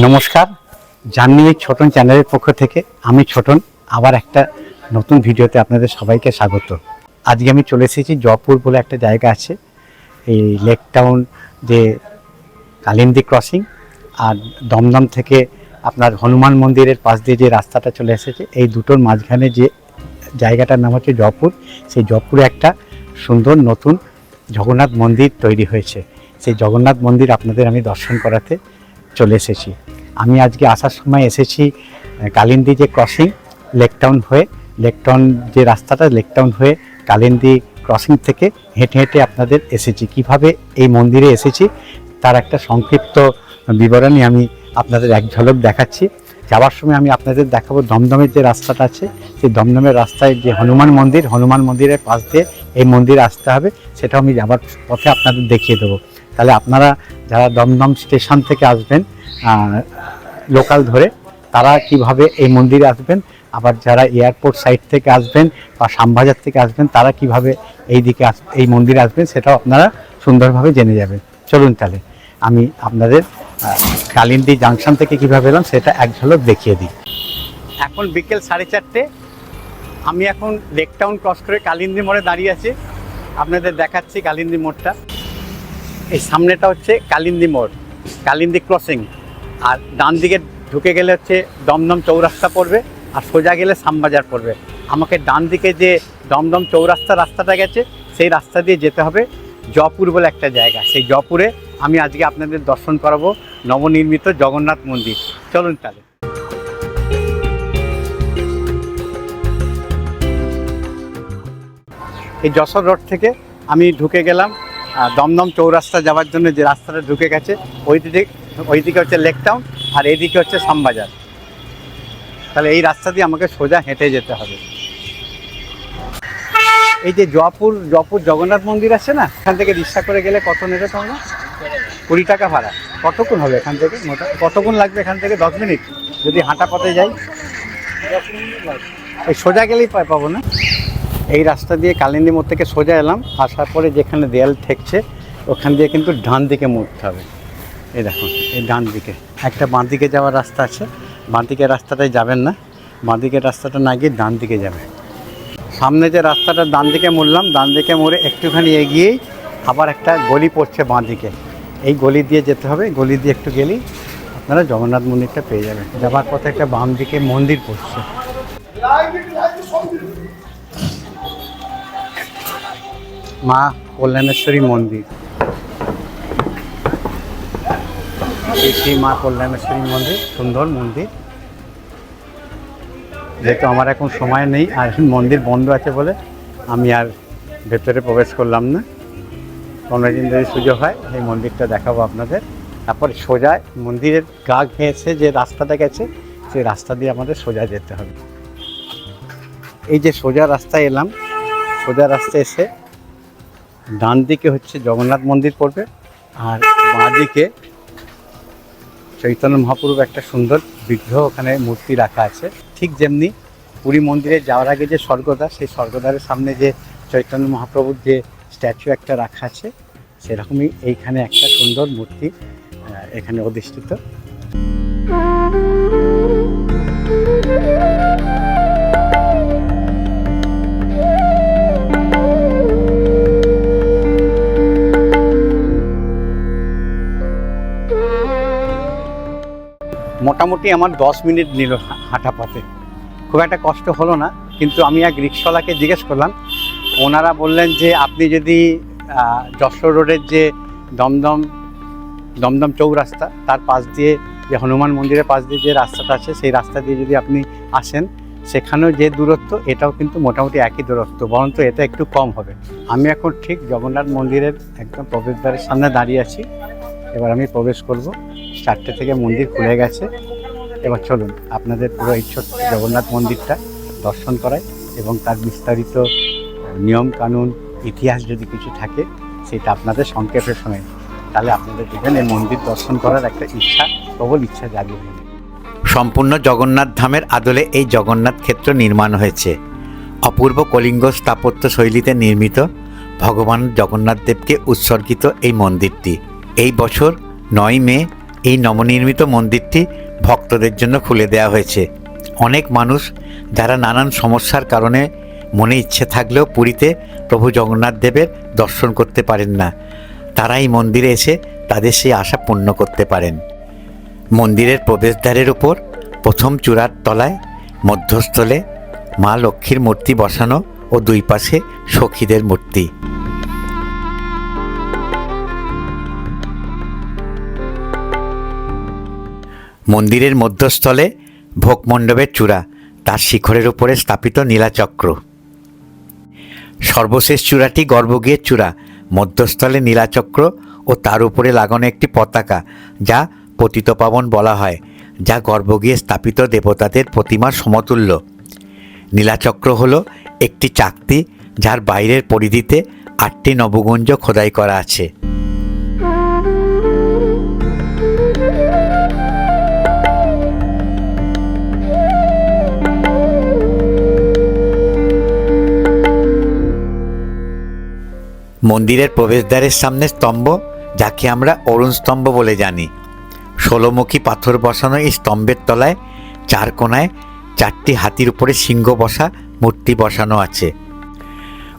নমস্কার জার্নি ছোটন চ্যানেলের পক্ষ থেকে আমি ছোটন আবার একটা নতুন ভিডিওতে আপনাদের সবাইকে স্বাগত। আজকে আমি চলে এসেছি জয়পুর বলে একটা জায়গা আছে, এই লেক টাউন যে কালিন্দি ক্রসিং আর দমদম থেকে আপনার হনুমান মন্দিরের পাশ দিয়ে যে রাস্তাটা চলে এসেছে, এই দুটোর মাঝখানে যে জায়গাটার নাম হচ্ছে জয়পুর, সেই জয়পুরে একটা সুন্দর নতুন জগন্নাথ মন্দির তৈরি হয়েছে। সেই জগন্নাথ মন্দির আপনাদের আমি দর্শন করাতে চলে এসেছি। আমি আজকে আসার সময় এসেছি কালিন্দী যে ক্রসিং লেকটাউন হয়ে লেকটাউন যে রাস্তাটা লেকটাউন হয়ে কালিন্দী ক্রসিং থেকে হেঁটে হেঁটে আপনাদের এসেছি। কীভাবে এই মন্দিরে এসেছি, তার একটা সংক্ষিপ্ত বিবরণী আমি আপনাদের এক ঝলক দেখাচ্ছি। যাওয়ার সময় আমি আপনাদের দেখাবো দমদমের যে রাস্তাটা আছে, সেই দমদমের রাস্তায় যে হনুমান মন্দির, হনুমান মন্দিরের পাশ দিয়ে এই মন্দিরে আসতে হবে, সেটাও আমি যাওয়ার পথে আপনাদের দেখিয়ে দেবো। তাহলে আপনারা যারা দমদম স্টেশন থেকে আসবেন লোকাল ধরে, তারা কীভাবে এই মন্দিরে আসবেন, আবার যারা এয়ারপোর্ট সাইড থেকে আসবেন বা শ্যামবাজার থেকে আসবেন, তারা কীভাবে এই দিকে এই মন্দিরে আসবেন সেটাও আপনারা সুন্দরভাবে জেনে যাবেন। চলুন তাহলে, আমি আপনাদের কালিন্দী জাংশন থেকে কীভাবে এলাম সেটা এক ঝলক দেখিয়ে দিই। এখন বিকেল সাড়ে চারটে, আমি এখন লেক টাউন ক্রস করে কালিন্দী মোড়ে দাঁড়িয়ে আছি। আপনাদের দেখাচ্ছি কালিন্দী মোড়টা। এই সামনেটা হচ্ছে কালিন্দী মোড়, কালিন্দী ক্রসিং। আর ডান দিকে ঢুকে গেলে হচ্ছে দমদম চৌরাস্তা পড়বে, আর সোজা গেলে শ্যামবাজার পড়বে। আমাকে ডান দিকে যে দমদম চৌরাস্তা রাস্তাটা গেছে, সেই রাস্তা দিয়ে যেতে হবে জয়পুর বলে একটা জায়গা। সেই জয়পুরে আমি আজকে আপনাদের দর্শন করাবো নবনির্মিত জগন্নাথ মন্দির। চলুন তাহলে। এই যশোর রোড থেকে আমি ঢুকে গেলাম দমদম চৌরাস্তা যাওয়ার জন্য যে রাস্তাটা ঢুকে গেছে, ওই দিকে ওই দিকে হচ্ছে লেক টাউন আর এইদিকে হচ্ছে শ্যামবাজার। তাহলে এই রাস্তা দিয়ে আমাকে সোজা হেঁটে যেতে হবে। এই যে জয়পুর জয়পুর জগন্নাথ মন্দির আছে না, এখান থেকে রিক্সা করে গেলে কত নেবে তোমরা? কুড়ি টাকা ভাড়া। কতক্ষণ হবে এখান থেকে? কতক্ষণ লাগবে এখান থেকে? দশ মিনিট? যদি হাঁটা পথে যাই? এই সোজা গেলেই পাবো না? এই রাস্তা দিয়ে কালিন্দী মোড় থেকে সোজা এলাম, আসার পরে যেখানে দেয়াল ঠেকছে, ওখান দিয়ে কিন্তু ডান দিকে মুড়তে হবে। এই দেখুন এই ডান দিকে। একটা বাঁ দিকে যাওয়ার রাস্তা আছে, বাঁ দিকের রাস্তাটায় যাবেন না। বাঁ দিকের রাস্তাটা না গিয়ে ডান দিকে যাবে। সামনে যে রাস্তাটা ডান দিকে মুড়লাম, ডান দিকে মুড়ে একটুখানি এগিয়েই আবার একটা গলি পড়ছে বাঁ দিকে। এই গলি দিয়ে যেতে হবে, গলি দিয়ে একটু গেলেই আপনারা জগন্নাথ মন্দিরটা পেয়ে যাবেন। যাবার পথে একটা বাম দিকে মন্দির পড়ছে। মা কল্যাণেশ্বরী মন্দির। শ্রী মা কল্যাণেশ্বরী মন্দির, সুন্দর মন্দির। যেহেতু আমার এখন সময় নেই, আর মন্দির বন্ধ আছে বলে আমি আর ভেতরে প্রবেশ করলাম না। কোনো দিন যদি সুযোগ হয়, এই মন্দিরটা দেখাবো আপনাদের। তারপরে সোজা মন্দিরের গা ঘেঁষে যে রাস্তাটা গেছে সেই রাস্তা দিয়ে আমাদের সোজা যেতে হবে। এই যে সোজা রাস্তায় এলাম, সোজা রাস্তায় এসে ডান দিকে হচ্ছে জগন্নাথ মন্দির পড়বে আর বাঁ দিকে চৈতন্য মহাপ্রভু একটা সুন্দর বিগ্রহ ওখানে মূর্তি রাখা আছে। ঠিক যেমনি পুরী মন্দিরে যাওয়ার আগে যে স্বর্গদ্বার, সেই স্বর্গদ্বারের সামনে যে চৈতন্য মহাপ্রভুর যে স্ট্যাচু একটা রাখা আছে, সেরকমই এইখানে একটা সুন্দর মূর্তি এখানে অধিষ্ঠিত। মোটামুটি আমার দশ মিনিট নিল হাঁটা পথে। খুব একটা কষ্ট হলো না, কিন্তু আমি এক রিক্সাওয়ালাকে জিজ্ঞেস করলাম। ওনারা বললেন যে, আপনি যদি যশোর রোডের যে দমদম দমদম চৌরাস্তা, তার পাশ দিয়ে যে হনুমান মন্দিরের পাশ দিয়ে যে রাস্তাটা আছে, সেই রাস্তা দিয়ে যদি আপনি আসেন, সেখানেও যে দূরত্ব, এটাও কিন্তু মোটামুটি একই দূরত্ব, বরঞ্চ এটা একটু কম হবে। আমি এখন ঠিক জগন্নাথ মন্দিরের একদম প্রবেশদ্বারের সামনে দাঁড়িয়ে আছি। এবার আমি প্রবেশ করব। চারটে থেকে মন্দির খুলে গেছে। এবার চলুন, আপনাদের পুরো এই জগন্নাথ মন্দিরটা দর্শন করায় এবং তার বিস্তারিত নিয়ম কানুন, ইতিহাস যদি কিছু থাকে, সেটা আপনাদের সংক্ষেপে শোনেন তাহলে আপনাদের দেখবেন এই মন্দির দর্শন করার একটা ইচ্ছা, প্রবল ইচ্ছা জাগিয়ে। সম্পূর্ণ জগন্নাথ ধামের আদলে এই জগন্নাথ ক্ষেত্র নির্মাণ হয়েছে। অপূর্ব কলিঙ্গ স্থাপত্য শৈলীতে নির্মিত ভগবান জগন্নাথ দেবকে উৎসর্গিত এই মন্দিরটি। এই বছর নয় মে এই নবনির্মিত মন্দিরটি ভক্তদের জন্য খুলে দেওয়া হয়েছে। অনেক মানুষ যারা নানান সমস্যার কারণে মনে ইচ্ছে থাকলেও পুরীতে প্রভু জগন্নাথ দেবের দর্শন করতে পারেন না তারা এই মন্দিরে এসে তাদের সেই আশা পূর্ণ করতে পারেন। মন্দিরের প্রবেশদ্বারের উপর প্রথম চূড়ার তলায় মধ্যস্থলে মা লক্ষ্মীর মূর্তি বসানো ও দুই পাশে সখীদের মূর্তি। মন্দিরের মধ্যস্থলে ভোগমণ্ডপের চূড়া, তার শিখরের উপরে স্থাপিত নীলাচক্র সর্বশেষ চূড়াটি গর্ভগৃহের চূড়া, মধ্যস্থলে নীলাচক্র ও তার উপরে লাগানো একটি পতাকা, যা পতিতপাবন বলা হয়, যা গর্ভগৃহে স্থাপিত দেবতাদের প্রতিমার সমতুল্য। নীলাচক্র হল একটি চাকতি, যার বাইরের পরিধিতে আটটি নবগুঞ্জ খোদাই করা আছে। মন্দিরের প্রবেশদ্বারের সামনে স্তম্ভ, যাকে আমরা অরুণ স্তম্ভ বলে জানি। ষোলোমুখী পাথর বসানো এই স্তম্ভের তলায় চার কোনায় চারটি হাতির উপরে সিংহ বসা মূর্তি বসানো আছে।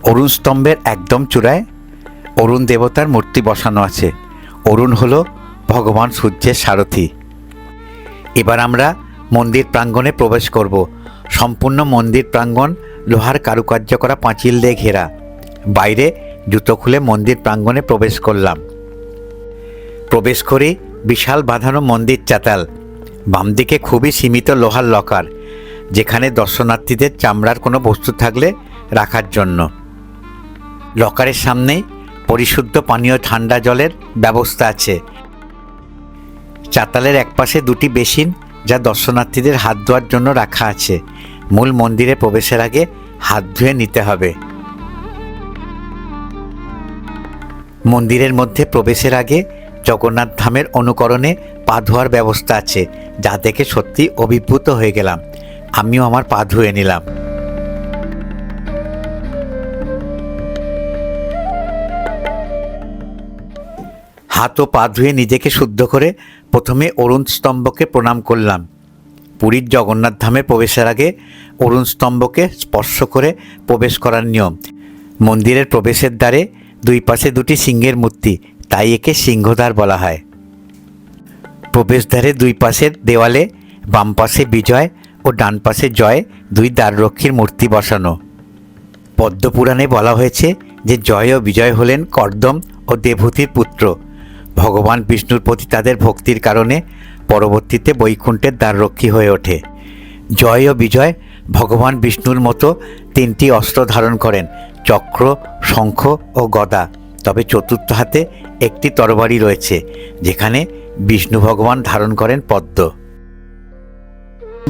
অরুণ স্তম্ভের একদম চূড়ায় অরুণ দেবতার মূর্তি বসানো আছে। অরুণ হলো ভগবান সূর্যের সারথি। এবার আমরা মন্দির প্রাঙ্গণে প্রবেশ করব। সম্পূর্ণ মন্দির প্রাঙ্গণ লোহার কারুকার্য করা পাঁচিল দিয়ে ঘেরা। বাইরে জুতো খুলে মন্দির প্রাঙ্গণে প্রবেশ করলাম। প্রবেশ করে বিশাল বাঁধানো মন্দির চাতাল, বাম দিকে খুবই সীমিত লোহার লকার, যেখানে দর্শনার্থীদের চামড়ার কোনো বস্তু থাকলে রাখার জন্য। লকারের সামনেই পরিশুদ্ধ পানীয় ঠান্ডা জলের ব্যবস্থা আছে। চাতালের একপাশে দুটি বেসিন যা দর্শনার্থীদের হাত ধোয়ার জন্য রাখা আছে। মূল মন্দিরে প্রবেশের আগে হাত ধুয়ে নিতে হবে। মন্দিরের মধ্যে প্রবেশের আগে জগন্নাথ ধামের অনুকরণে পা ধোয়ার ব্যবস্থা আছে, যা দেখে সত্যি অভিভূত হয়ে গেলাম। আমিও আমার পা ধুয়ে নিলাম। হাত ও পা ধুয়ে নিজেকে শুদ্ধ করে প্রথমে অরুণ স্তম্ভকে প্রণাম করলাম। পুরীর জগন্নাথ ধামে প্রবেশের আগে অরুণ স্তম্ভকে স্পর্শ করে প্রবেশ করার নিয়ম। মন্দিরের প্রবেশের দ্বারে দুই পাশে দুটি সিংহের মূর্তি, তাই একে সিংহদ্বার বলা হয়। প্রবেশদ্বারে দুই পাশের দেওয়ালে বাম পাশে বিজয় ও ডান পাশে জয় দুই দ্বাররক্ষীর মূর্তি বসানো। পদ্মপুরাণে বলা হয়েছে যে জয় ও বিজয় হলেন কর্দম ও দেবহূতির পুত্র। ভগবান বিষ্ণুর প্রতি তাদের ভক্তির কারণে পরবর্তীতে বৈকুণ্ঠের দ্বাররক্ষী হয়ে ওঠে। জয় ও বিজয় ভগবান বিষ্ণুর মতো তিনটি অস্ত্র ধারণ করেন চক্র, শঙ্খ ও গদা। তবে চতুর্থ হাতে একটি তরবারি রয়েছে, যেখানে বিষ্ণু ভগবান ধারণ করেন পদ্ম।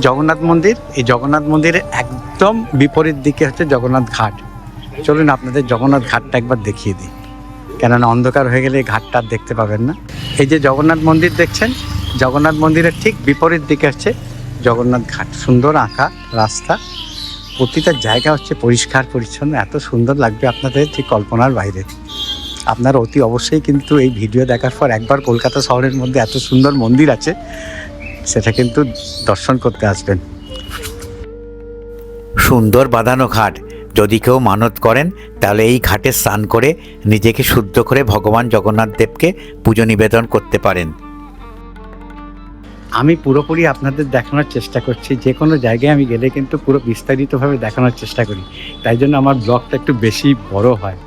জগন্নাথ মন্দির, এই জগন্নাথ মন্দিরের একদম বিপরীত দিকে হচ্ছে জগন্নাথ ঘাট। চলুন আপনাদের জগন্নাথ ঘাটটা একবার দেখিয়ে দিই। কেননা অন্ধকার হয়ে গেলে এই ঘাটটা দেখতে পাবেন না। এই যে জগন্নাথ মন্দির দেখছেন, জগন্নাথ মন্দিরের ঠিক বিপরীত দিকে হচ্ছে জগন্নাথ ঘাট। সুন্দর আঁকা রাস্তা। প্রতিটা জায়গা হচ্ছে পরিষ্কার, পরিচ্ছন্ন। এত সুন্দর লাগবে আপনাদের যে কল্পনার বাইরে। আপনারা অতি অবশ্যই কিন্তু এই ভিডিও দেখার পর একবার কলকাতা শহরের মধ্যে এত সুন্দর মন্দির আছে, সেটা কিন্তু দর্শন করতে আসবেন। সুন্দর বাঁধানো ঘাট। যদি কেউ মানত করেন, তাহলে এই ঘাটে স্নান করে নিজেকে শুদ্ধ করে ভগবান জগন্নাথ দেবকে পুজো নিবেদন করতে পারেন। আমি পুরোপুরি আপনাদের দেখানোর চেষ্টা করছি, যে কোনো জায়গায় আমি গেলে কিন্তু পুরো বিস্তারিতভাবে দেখানোর চেষ্টা করি। তাই জন্য আমার ব্লগটা একটু বেশি বড় হয়।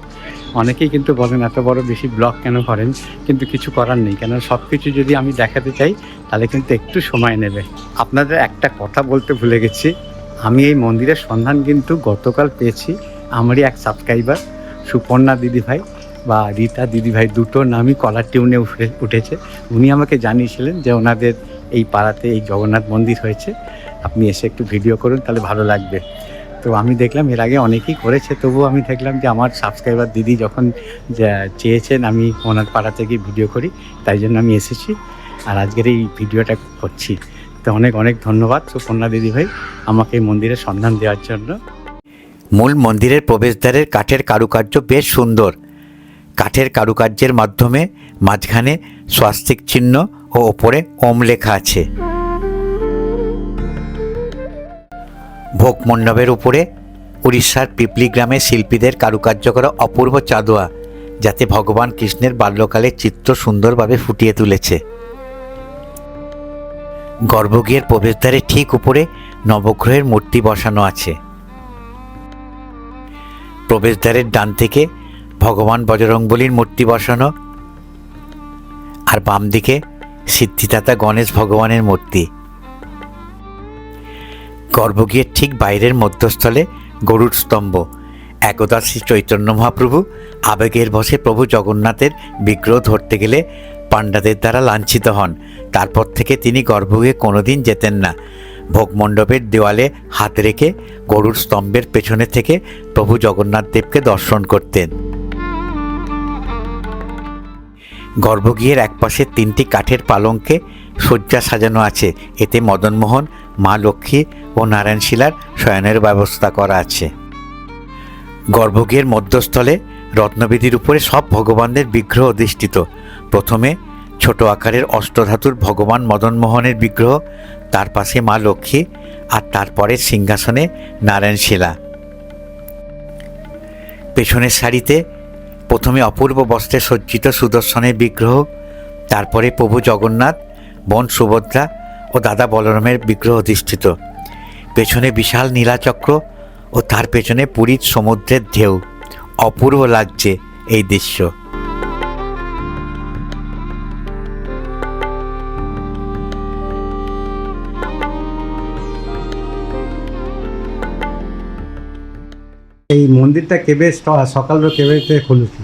অনেকেই কিন্তু বলেন, এত বড় বেশি ব্লগ কেন করেন? কিন্তু কিছু করার নেই। কেন সব কিছু যদি আমি দেখাতে চাই, তাহলে কিন্তু একটু সময় নেবে। আপনাদের একটা কথা বলতে ভুলে গেছি। আমি এই মন্দিরের সন্ধান কিন্তু গতকাল পেয়েছি। আমারই এক সাবস্ক্রাইবার সুপর্ণা দিদিভাই। বা রীতা দিদিভাই দুটো নামই কলার টিউনে উঠে, উঠেছে। উনি আমাকে জানিয়েছিলেন যে ওনাদের এই পাড়াতে এই জগন্নাথ মন্দির হয়েছে। আপনি এসে একটু ভিডিও করুন, তাহলে ভালো লাগবে। তো আমি দেখলাম এর আগে অনেকেই করেছে, তবুও আমি দেখলাম যে আমার সাবস্ক্রাইবার দিদি যখন চেয়েছেন আমি ওনার পাড়া থেকে ভিডিও করি, তাই জন্য আমি এসেছি আর আজকের এই ভিডিওটা করছি। তো অনেক অনেক ধন্যবাদ সুপর্ণা দিদিভাই আমাকে এই মন্দিরের সন্ধান দেওয়ার জন্য। মূল মন্দিরের প্রবেশদ্বারের কাঠের কারুকার্য বেশ সুন্দর। কাঠের কারুকার্যের মাধ্যমে মাঝখানে স্বাস্তিক চিহ্ন ও ওপরে ওম লেখা আছে। ভোগ মণ্ডপের উপরে উড়িষ্যার পিপলি গ্রামের শিল্পীদের কারুকার্য করা অপূর্ব চাঁদোয়া, যাতে ভগবান কৃষ্ণের বাল্যকালের চিত্র সুন্দরভাবে ফুটিয়ে তুলেছে। গর্ভগৃহের প্রবেশদ্বারের ঠিক উপরে নবগ্রহের মূর্তি বসানো আছে। প্রবেশদ্বারের ডান থেকে ভগবান বজরংবলীর মূর্তি বসানো, আর বাম দিকে সিদ্ধিদাতা গণেশ ভগবানের মূর্তি। গর্ভগৃহের ঠিক বাইরের মধ্যস্থলে গরুর স্তম্ভ, একদা শ্রী চৈতন্য মহাপ্রভু আবেগের বসে প্রভু জগন্নাথের বিগ্রহ ধরতে গেলে পাণ্ডাদের দ্বারা লাঞ্ছিত হন। তারপর থেকে তিনি গর্ভগৃহে কোনোদিন যেতেন না। ভোগমণ্ডপের দেওয়ালে হাত রেখে গরুর স্তম্ভের পেছনে থেকে প্রভু জগন্নাথ দেবকে দর্শন করতেন। গর্ভগৃহের একপাশে তিনটি কাঠের পালঙ্কে শয্যা সাজানো আছে। এতে মদনমোহন, মা লক্ষ্মী ও নারায়ণশিলার শয়নের ব্যবস্থা করা আছে। গর্ভগৃহের মধ্যস্থলে রত্নবেদির উপরে সব ভগবানদের বিগ্রহ অধিষ্ঠিত। প্রথমে ছোট আকারের অষ্টধাতুর ভগবান মদনমোহনের বিগ্রহ, তার পাশে মা লক্ষ্মী আর তারপরে সিংহাসনে নারায়ণশিলা পেছনের সারিতে প্রথমে অপূর্ব বস্ত্রে সজ্জিত সুদর্শনের বিগ্রহ, তারপরে প্রভু জগন্নাথ, বোন সুভদ্রা ও দাদা বলরামের বিগ্রহ অধিষ্ঠিত। পেছনে বিশাল নীলাচক্র ও তার পেছনে পুরীর সমুদ্রের ঢেউ। অপূর্ব লাগছে এই দৃশ্য। এই মন্দিরটা কেবে সকালবেলা কেবে খুলেছি?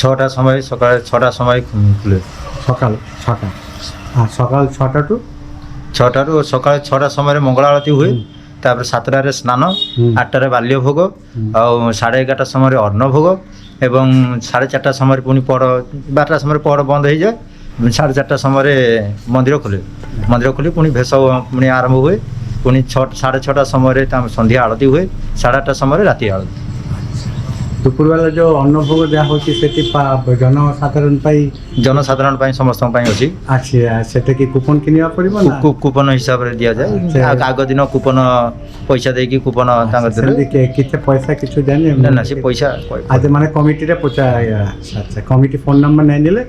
ছটার সময় সকাল ছটার সময় খুলে সকাল ছটা। আর সকাল ছটা টু? ছটা টু সকাল ছটার সময় মঙ্গল আরতি হুয়ে। তারপরে সাতটারে স্নান আটটারে বাল্য ভোগ আর সাড়ে এগারোটার সময় অন্ন ভোগ এবং সাড়ে চারটার সময় পুনি পড় বারোটার সময় পড় বন্ধ হয়ে যায় সাড়ে চারটার সময় মন্দির খুলে মন্দির খুলে পুনি ভেষ পুনি আরম্ভ হুয়ে পুনি ছ সাড়ে ছটার সময় সন্ধ্যা আরতি হুয়ে সাড়ে আটটার সময় রাতে আরতি দুপুরবেলা ଯେଉଁ ଅନ୍ନଭୋଗ ଦିଆହେଉଛି ସେଠି ଜନସାଧାରଣ ପାଇଁ ଜନସାଧାରଣ ପାଇଁ ସମସ୍ତଙ୍କ ପାଇଁ ଅଛି ଆଚ୍ଛା ସେଟାକି କୁପନ କିଣିବାକୁ ପଡ଼ିବ ନା କୁପନ ହିସାବରେ ଦିଆଯାଏ ଆଗ ଦିନ କୁପନ ପଇସା ଦେଇକି କୁପନ ତାଙ୍କ କେତେ ପଇସା କିଛି ଜାଣିନି ନା ସେ ପଇସା ଆଜି ମାନେ କମିଟିରେ ପଚା ଆଚ୍ଛା କମିଟି ଫୋନ୍ ନମ୍ବର ନେଇନେଲେ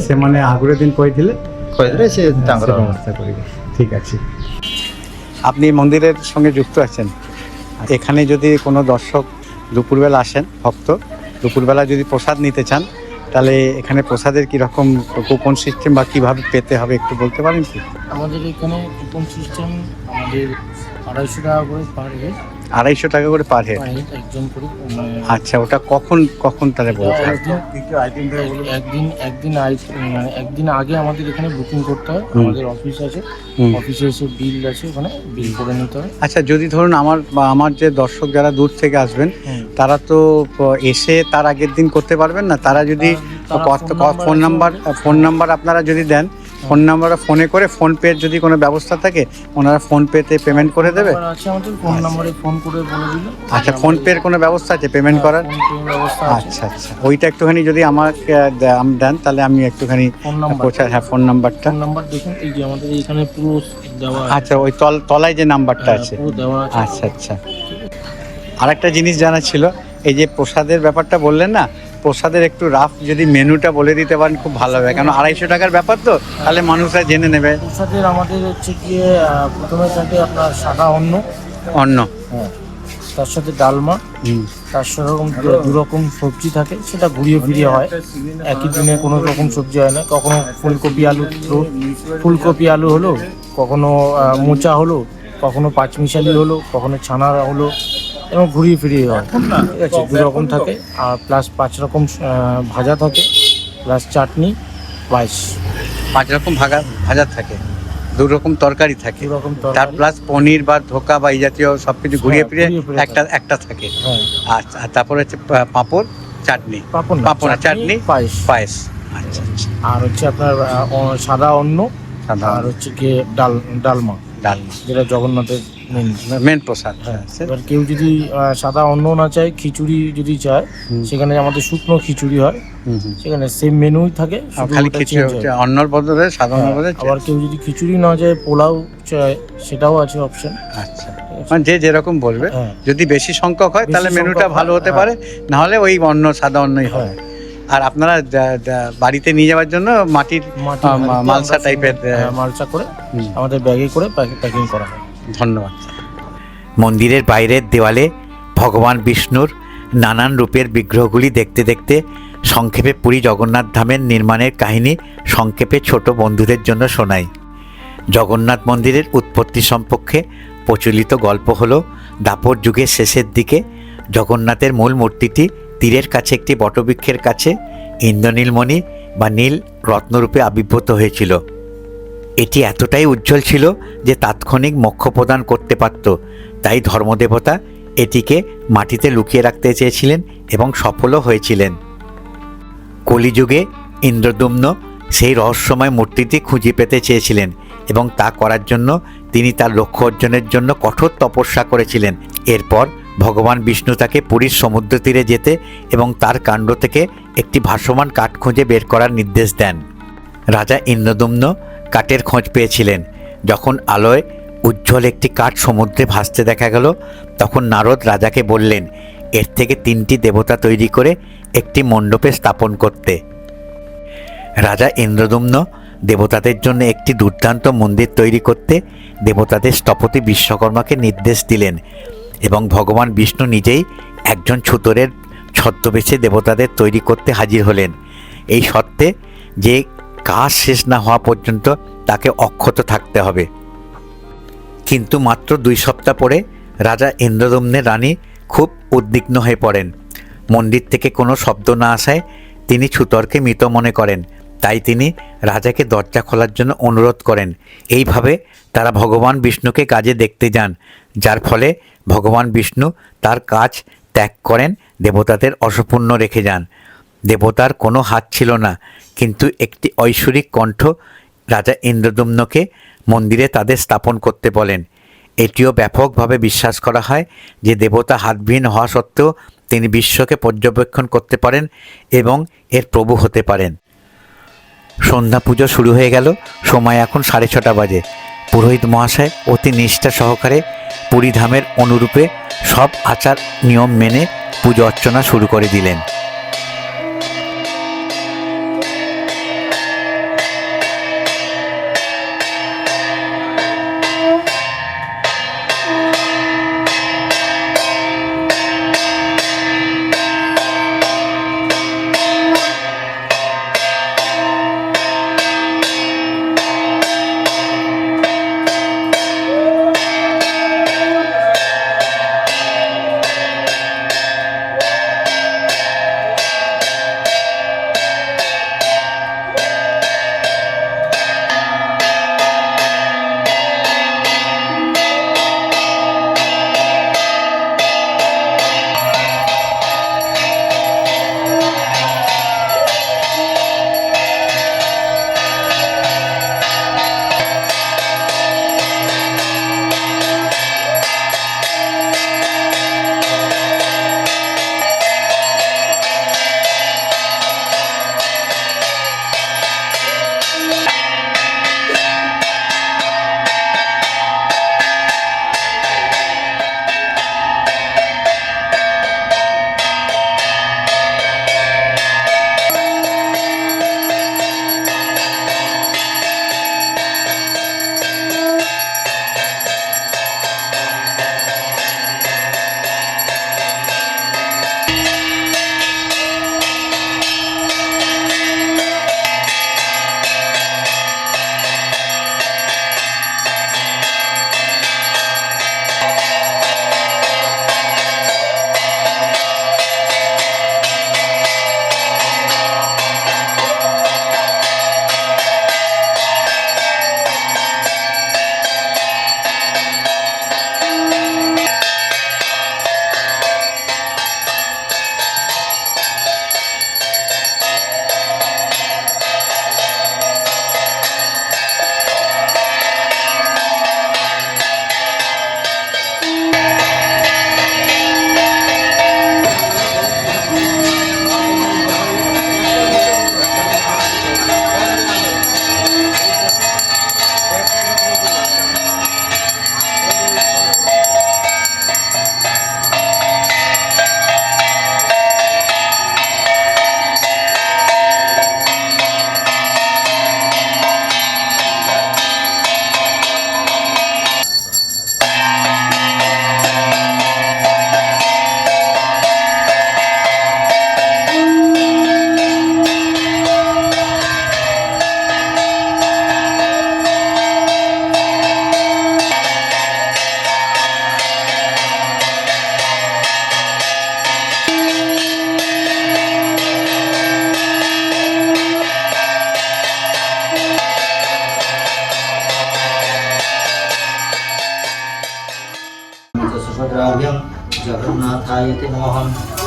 ସେମାନେ ଆଗର ଦିନ କହିଥିଲେ କହିଥିଲେ ସେ ତାଙ୍କର ବ୍ୟବସ୍ଥା କରିବେ ঠিক আছে আপনি মন্দিরের সঙ্গে যুক্ত আছেন এখানে যদি কোনো দর্শক দুপুরবেলা আসেন ভক্ত। দুপুরবেলা যদি প্রসাদ নিতে চান, তাহলে এখানে প্রসাদের কীরকম কুপন সিস্টেম বা কীভাবে পেতে হবে একটু বলতে পারেন কি? আমাদের এখানে কুপন সিস্টেম আমাদের আড়াইশো টাকা করে পার হেড আড়াইশো টাকা করে পার হেড একজন করে মানে আচ্ছা ওটা কখন কখন তাহলে বলতে একদিন একদিন একদিন মানে একদিন আগে আমাদের এখানে বুকিং করতে হয়। আমাদের অফিস আছে। অফিসে এসে বিল আছে ওখানে বিল করে নিতে হয়। আচ্ছা যদি ধরুন আমার আমার যে দর্শক যারা দূর থেকে আসবেন তারা তো এসে তার আগের দিন করতে পারবেন না? তারা যদি কত ফোন নাম্বার ফোন নাম্বার আপনারা যদি দেন ফোন নাম্বারে ফোনে করে ফোন পে যদি কোনো ব্যবস্থা থাকে ওনারা ফোন পেতে পেমেন্ট করে দেবে? আমাদের ফোন নাম্বারে ফোন করে বলে দিল। আচ্ছা ফোন পের কোনো ব্যবস্থা আছে পেমেন্ট করার? ব্যবস্থা আছে। আচ্ছা আচ্ছা ওইটা একটুখানি যদি আমাকে দেন তাহলে আমি একটুখানি ফোন নাম্বার। পৌঁছা হ্যাঁ ফোন নাম্বারটা। নাম্বার দেখুন এই যে আমাদের এখানে পুরো দেওয়া আচ্ছা ওই তল তলায় যে নাম্বারটা হ্যাঁ, আছে। আছে। আচ্ছা আচ্ছা। আরেকটা জিনিস জানা ছিল এই যে প্রসাদের ব্যাপারটা বললেন না প্রসাদের একটু রাফ যদি মেনুটা বলে দিতে পারেন খুব ভালো হবে। কারণ আড়াইশো টাকার ব্যাপার তো? তাহলে মানুষরা জেনে নেবে। প্রসাদের আমাদের হচ্ছে গিয়ে প্রথমে থাকে আপনার সাদা অন্ন। অন্ন। হ্যাঁ। তার সাথে ডালমা। তার সেরকম দু রকম সবজি থাকে সেটা ঘুরিয়ে ফিরিয়ে হয়। একই দিনে কোনো রকম সবজি হয় না। কখনো ফুলকপি আলু ফুলকপি আলু হলো কখনো মোচা হলো কখনো পাঁচমিশালি হলো কখনো ছানা হলো এবং ঘুরিয়ে ফিরিয়ে হয়। ঠিক আছে দু রকম থাকে আর প্লাস পাঁচ রকম ভাজা থাকে প্লাস চাটনি পায়েস। পাঁচ রকম ভাগা ভাজা থাকে দু রকম তরকারি থাকে তার প্লাস পনির বা ধোকা বা এই জাতীয় সব কিছু ঘুরিয়ে হ্যাঁ, ফিরে একটা একটা থাকে। আচ্ছা আর তারপরে হচ্ছে পাঁপড় চাটনি। পাপড় চাটনি, পায়েস। পায়েস। আচ্ছা আচ্ছা। আর হচ্ছে আপনার সাদা অন্ন সাদা আর হচ্ছে গিয়ে ডাল ডালমা। ডালমা। যেটা জগন্নাথের মেন মেন প্রসাদ। হ্যাঁ হ্যাঁ এবার কেউ যদি সাদা অন্ন না চায় খিচুড়ি যদি চায় সেখানে আমাদের শুকনো খিচুড়ি হয়। সেখানে সেম মেনুই থাকে খালি খিচুড়ি হয়। অন্নর বদলে সাধারণ হ্যাঁ, বদলে আবার কেউ যদি খিচুড়ি না চায় পোলাও চায় সেটাও আছে অপশন আচ্ছা। মানে যে যেরকম বলবে হ্যাঁ। যদি বেশি সংখ্যক হয় তাহলে মেনুটা ভালো হতে হ্যাঁ। পারে না হলে ওই অন্ন সাদা অন্নই হ্যাঁ। আর আপনারা বাড়িতে নিয়ে যাওয়ার জন্য মাটির মাটি মালসা টাইপের, হ্যাঁ, মালসা করে আমাদের ব্যাগে করে প্যাকিং করা হয়। ধন্যবাদ। মন্দিরের বাইরের দেওয়ালে ভগবান বিষ্ণুর নানান রূপের বিগ্রহগুলি দেখতে দেখতে সংক্ষেপে পুরী জগন্নাথ ধামের নির্মাণের কাহিনী সংক্ষেপে ছোট বন্ধুদের জন্য শোনাই। জগন্নাথ মন্দিরের উৎপত্তি সম্পর্কে প্রচলিত গল্প হল, দাপর যুগের শেষের দিকে জগন্নাথের মূল মূর্তিটি তীরের কাছে একটি বটবৃক্ষের কাছে ইন্দ্রনীলমণি বা নীল রত্নরূপে আবির্ভূত হয়েছিল। এটি এতটাই উজ্জ্বল ছিল যে তাৎক্ষণিক মোক্ষ প্রদান করতে পারত। তাই ধর্মদেবতা এটিকে মাটিতে লুকিয়ে রাখতে চেয়েছিলেন এবং সফলও হয়েছিলেন। কলিযুগে ইন্দ্রদুম্ন সেই রহস্যময় মূর্তিটি খুঁজে পেতে চেয়েছিলেন এবং তা করার জন্য তিনি তার লক্ষ্য অর্জনের জন্য কঠোর তপস্যা করেছিলেন। এরপর ভগবান বিষ্ণু তাকে পুরীর সমুদ্র তীরে যেতে এবং তার কাণ্ড থেকে একটি ভাসমান কাঠ খুঁজে বের করার নির্দেশ দেন। রাজা ইন্দ্রদুম্ন কাঠের খোঁজ পেয়েছিলেন। যখন আলোয় উজ্জ্বল একটি কাঠ সমুদ্রে ভাসতে দেখা গেল, তখন নারদ রাজাকে বললেন, এর থেকে তিনটি দেবতা তৈরি করে একটি মণ্ডপে স্থাপন করতে। রাজা ইন্দ্রদুম্ন দেবতাদের জন্য একটি দুর্দান্ত মন্দির তৈরি করতে দেবতাদের স্থপতি বিশ্বকর্মাকে নির্দেশ দিলেন এবং ভগবান বিষ্ণু নিজেই একজন ছুতরের ছদ্মবেশে দেবতাদের তৈরি করতে হাজির হলেন। এই সত্ত্বে যে কাজ শেষ না হওয়া পর্যন্ত তাকে অক্ষত থাকতে হবে। কিন্তু মাত্র দুই সপ্তাহ পরে রাজা ইন্দ্রদম্নের রানী খুব উদ্বিগ্ন হয়ে পড়েন। মন্দির থেকে কোনো শব্দ না আসায় তিনি ছুতরকে মৃত মনে করেন। তাই তিনি রাজাকে দরজা খোলার জন্য অনুরোধ করেন। এইভাবে তারা ভগবান বিষ্ণুকে কাজে দেখতে যান, যার ফলে ভগবান বিষ্ণু তার কাজ ত্যাগ করেন, দেবতাদের অসম্পূর্ণ রেখে যান। দেবতার কোনো হাত ছিল না, কিন্তু একটি ঐশ্বরিক কণ্ঠ রাজা ইন্দ্রদুম্নকে মন্দিরে তাদের স্থাপন করতে বলেন। এটিও ব্যাপকভাবে বিশ্বাস করা হয় যে দেবতা হাতবিহীন হওয়া সত্ত্বেও তিনি বিশ্বকে পর্যবেক্ষণ করতে পারেন এবং এর প্রভু হতে পারেন। সন্ধ্যা পুজো শুরু হয়ে গেল, সময় এখন সাড়ে ছটা বাজে। পুরোহিত মহাশয় অতি নিষ্ঠা সহকারে পুরীধামের অনুরূপে সব আচার নিয়ম মেনে পুজো অর্চনা শুরু করে দিলেন। गणेशायते नमः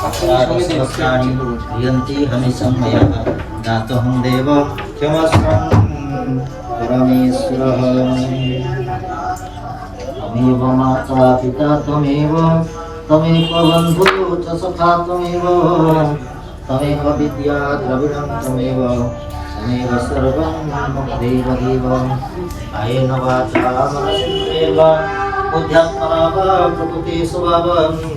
अक्षरादस्वस्त्राणि क्रियन्ति हमिषं मया। दातुहं देव क्षमस्वं परमेश्वरः। त्वमेव माता पिता त्वमेव। त्वमेव बन्धुः च सखा त्वमेव। त्वमेव विद्या द्रविणं त्वमेव। त्वमेव सर्वं मम देव देव कायेन वाचा मनसेव बुद्ध्यात्मना वा प्रकृते स्वभावं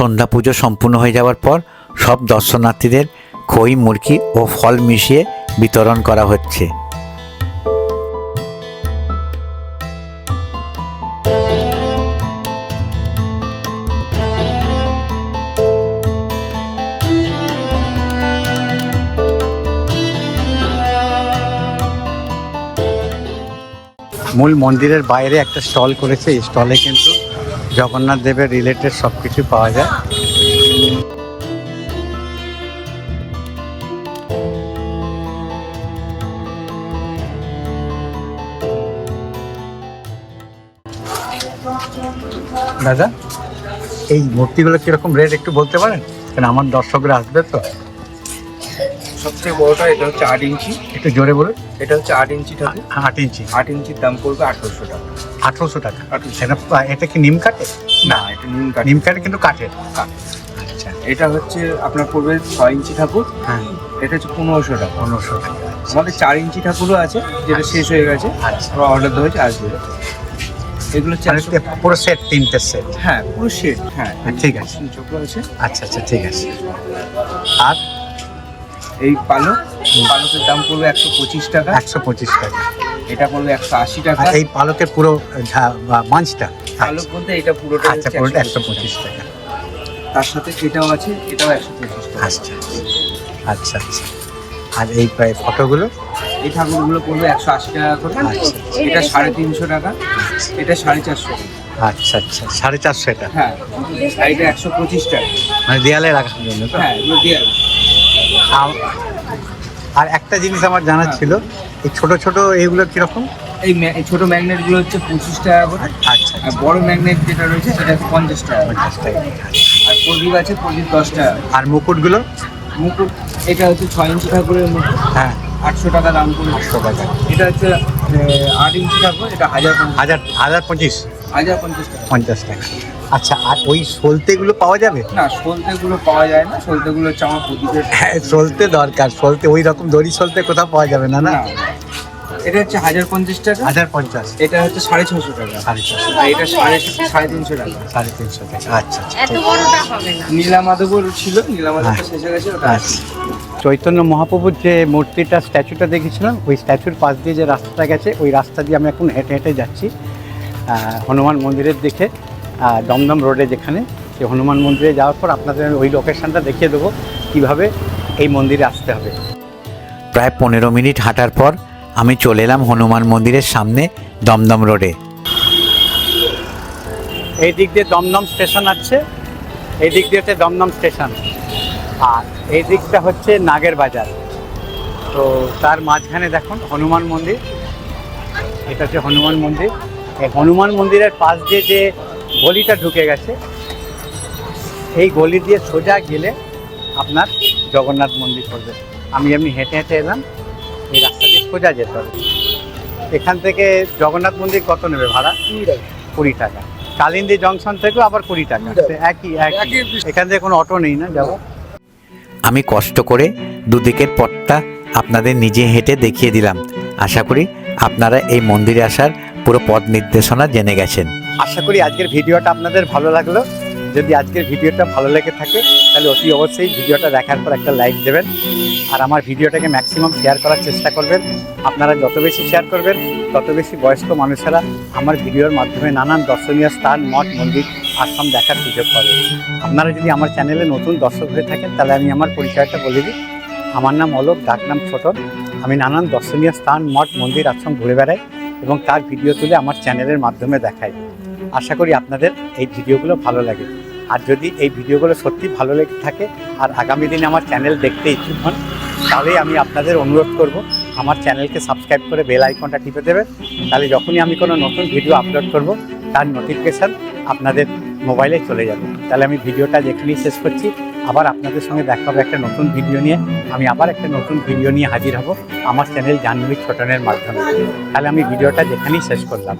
সন্ধ্যা পুজো সম্পূর্ণ হয়ে যাওয়ার পর সব দর্শনার্থীদের খই, মুরগি ও ফল মিশিয়ে বিতরণ করা হচ্ছে। মূল মন্দিরের বাইরে একটা স্টল করেছে। এই স্টলে কিন্তু জগন্নাথ দেবের রিলেটেড সব কিছু পাওয়া যায়। দাদা এই মূর্তিগুলো কীরকম রেট একটু বলতে পারেন? কারণ আমার দর্শকরা আসবে তো? সবচেয়ে বড়টা এটা হচ্ছে আট ইঞ্চি। একটু জোরে বলুন। এটা হচ্ছে আট ইঞ্চি ঠাকুর। আট ইঞ্চি। আট ইঞ্চির দাম পড়বে আঠারোশো টাকা। আঠারোশো টাকা। 1800 এটা এটা কি নিম কাঠে না এটা নিম কাঠ নিম কাঠে কিন্তু কাঠ। আচ্ছা। এটা হচ্ছে আপনার পড়বে ছয় ইঞ্চি ঠাকুর। হ্যাঁ। এটা হচ্ছে পনেরোশো টাকা। পনেরোশো টাকা। আমাদের চার ইঞ্চি ঠাকুরও আছে যেটা শেষ হয়ে গেছে। আচ্ছা। অর্ডার দেওয়া হয়েছে আসবে। এগুলো পুরো সেট তিনটে সেট হ্যাঁ পুরো সেট হ্যাঁ। হ্যাঁ, ঠিক আছে। আছে। আচ্ছা আচ্ছা ঠিক আছে। আর? এই পালক পালকের দাম পড়বে একশো পঁচিশ টাকা। একশো পঁচিশ টাকা। এটা পড়বে একশো আশি টাকা। এই পালকের পুরো মাঞ্চটা পালক বলতে এটা পুরোটা আচ্ছা পুরোটা একশো পঁচিশ টাকা। তার সাথে এটাও আছে এটাও একশো পঁচিশ টাকা। আচ্ছা আচ্ছা আচ্ছা। আর এই প্রায় ফটোগুলো? এই ঠাকুরগুলো পড়বে একশো আশি টাকা করে। আচ্ছা। এটা সাড়ে তিনশো টাকা। এটা সাড়ে চারশো। আচ্ছা আচ্ছা সাড়ে চারশো এটা? হ্যাঁ এটা একশো পঁচিশ টাকা। মানে দেয়ালে রাখার জন্য হ্যাঁ এগুলো দিয়ে আসবে। আর- একটা জিনিস আমার জানার হ্যাঁ। ছিল এই ছোট ছোট এইগুলো কীরকম? এই ছোটো ম্যাগনেটগুলো হচ্ছে পঁচিশ টাকা করে আচ্ছা আর বড় ম্যাগনেট যেটা রয়েছে সেটা হচ্ছে পঞ্চাশ টাকা করে। পঞ্চাশ টাকা আর প্রদীপ আছে প্রদীপ দশ টাকা। আর মুকুটগুলো? মুকুট এটা হচ্ছে ছয় ইঞ্চি ঠাকুরের মুকুট। হ্যাঁ। আটশো টাকা দাম পড়বে আটশো টাকা। এটা হচ্ছে আট ইঞ্চি ঠাকুর এটা হাজার হাজার হাজার পঁচিশ? হাজার পঞ্চাশ টাকা। পঞ্চাশ টাকা। আচ্ছা আর ওই সলতেগুলো পাওয়া যাবে? না সলতেগুলো পাওয়া যায় না। সলতেগুলো হচ্ছে আমার প্রদীপের হ্যাঁ সলতে। দরকার। সলতে ওই রকম দড়ি সলতে কোথাও পাওয়া যাবে না না? এটা হচ্ছে হাজার পঞ্চাশ টাকা। হাজার পঞ্চাশ। এটা হচ্ছে সাড়ে ছশো টাকা। সাড়ে আর এটা সাড়ে সাড়ে তিনশো টাকা। সাড়ে তিনশো টাকা। আচ্ছা আচ্ছা। এত বড়টা হবে না। নীলামাধবর ছিল। নীলামাধবটা হ্যাঁ। শেষ গেছে ওটা আচ্ছা। চৈতন্য মহাপ্রভুর যে মূর্তিটা স্ট্যাচুটা দেখেছিলাম ওই স্ট্যাচুর পাশ দিয়ে যে রাস্তাটা গেছে ওই রাস্তা দিয়ে আমি এখন হেঁটে হেঁটে যাচ্ছি। হনুমান মন্দিরের দিকে দমদম রোডে যেখানে সেই হনুমান মন্দিরে যাওয়ার পর আপনাদের ওই লোকেশনটা দেখিয়ে দেবো কীভাবে এই মন্দিরে আসতে হবে। প্রায় পনেরো মিনিট হাঁটার পর আমি চলে এলাম হনুমান মন্দিরের সামনে দমদম রোডে। এই দিক দিয়ে দমদম স্টেশন আছে এই দিক দিয়ে হচ্ছে দমদম স্টেশন। আর এই দিকটা হচ্ছে নাগের বাজার। তো তার মাঝখানে দেখুন হনুমান মন্দির এটা হচ্ছে হনুমান মন্দির। হনুমান মন্দিরের পাশ দিয়ে যে গলিটা ঢুকে গেছে এই গলি দিয়ে সোজা গেলে আপনার জগন্নাথ মন্দির পড়বে। আমি এমনি হেঁটে হেঁটে এলাম এই রাস্তা দিয়ে সোজা যেতে হবে। এখান থেকে জগন্নাথ মন্দির কত নেবে ভাড়া? কুড়ি টাকা। কালিন্দি জংশন থেকেও আবার কুড়ি টাকা একই একই। এখান থেকে কোনো অটো নেই না যাব? আমি কষ্ট করে দুদিকের পথটা আপনাদের নিজে হেঁটে দেখিয়ে দিলাম। আশা করি আপনারা এই মন্দিরে আসার পুরো পথ নির্দেশনা জেনে গেছেন। আশা করি আজকের ভিডিওটা আপনাদের ভালো লাগল। যদি আজকের ভিডিওটা ভালো লেগে থাকে, তাহলে অতি অবশ্যই ভিডিওটা দেখার পর একটা লাইক দেবেন। আর আমার ভিডিওটাকে ম্যাক্সিমাম শেয়ার করার চেষ্টা করবেন। আপনারা যত বেশি শেয়ার করবেন, তত বেশি বয়স্ক মানুষেরা আমার ভিডিওর মাধ্যমে নানান দর্শনীয় স্থান, মঠ, মন্দির, আশ্রম দেখার সুযোগ পাবে। আপনারা যদি আমার চ্যানেলে নতুন দর্শক হয়ে থাকেন, তাহলে আমি আমার পরিচয়টা বলে দিই। আমার নাম অলোক, ডাক নাম ছোটন। আমি নানান দর্শনীয় স্থান, মঠ, মন্দির, আশ্রম ঘুরে বেড়াই। এবং তার ভিডিও তুলে আমার চ্যানেলের মাধ্যমে দেখাই আশা করি আপনাদের এই ভিডিওগুলো ভালো লাগে। আর যদি এই ভিডিওগুলো সত্যি ভালো লেগে থাকে আর আগামী দিনে আমার চ্যানেল দেখতে ইচ্ছুক হন, তাহলেই আমি আপনাদের অনুরোধ করব, আমার চ্যানেলকে সাবস্ক্রাইব করে বেল আইকনটা টিপে দেবেন। তাহলে যখনই আমি কোনো নতুন ভিডিও আপলোড করব, তার নোটিফিকেশান আপনাদের মোবাইলে চলে যাবে। তাহলে আমি ভিডিওটা যেখানেই শেষ করছি। আবার আপনাদের সঙ্গে দেখা হবে একটা নতুন ভিডিও নিয়ে। আমি আবার একটা নতুন ভিডিও নিয়ে হাজির হব আমার চ্যানেল জাহ্নবী ছোটনের মাধ্যমে। তাহলে আমি ভিডিওটা যেখানেই শেষ করলাম।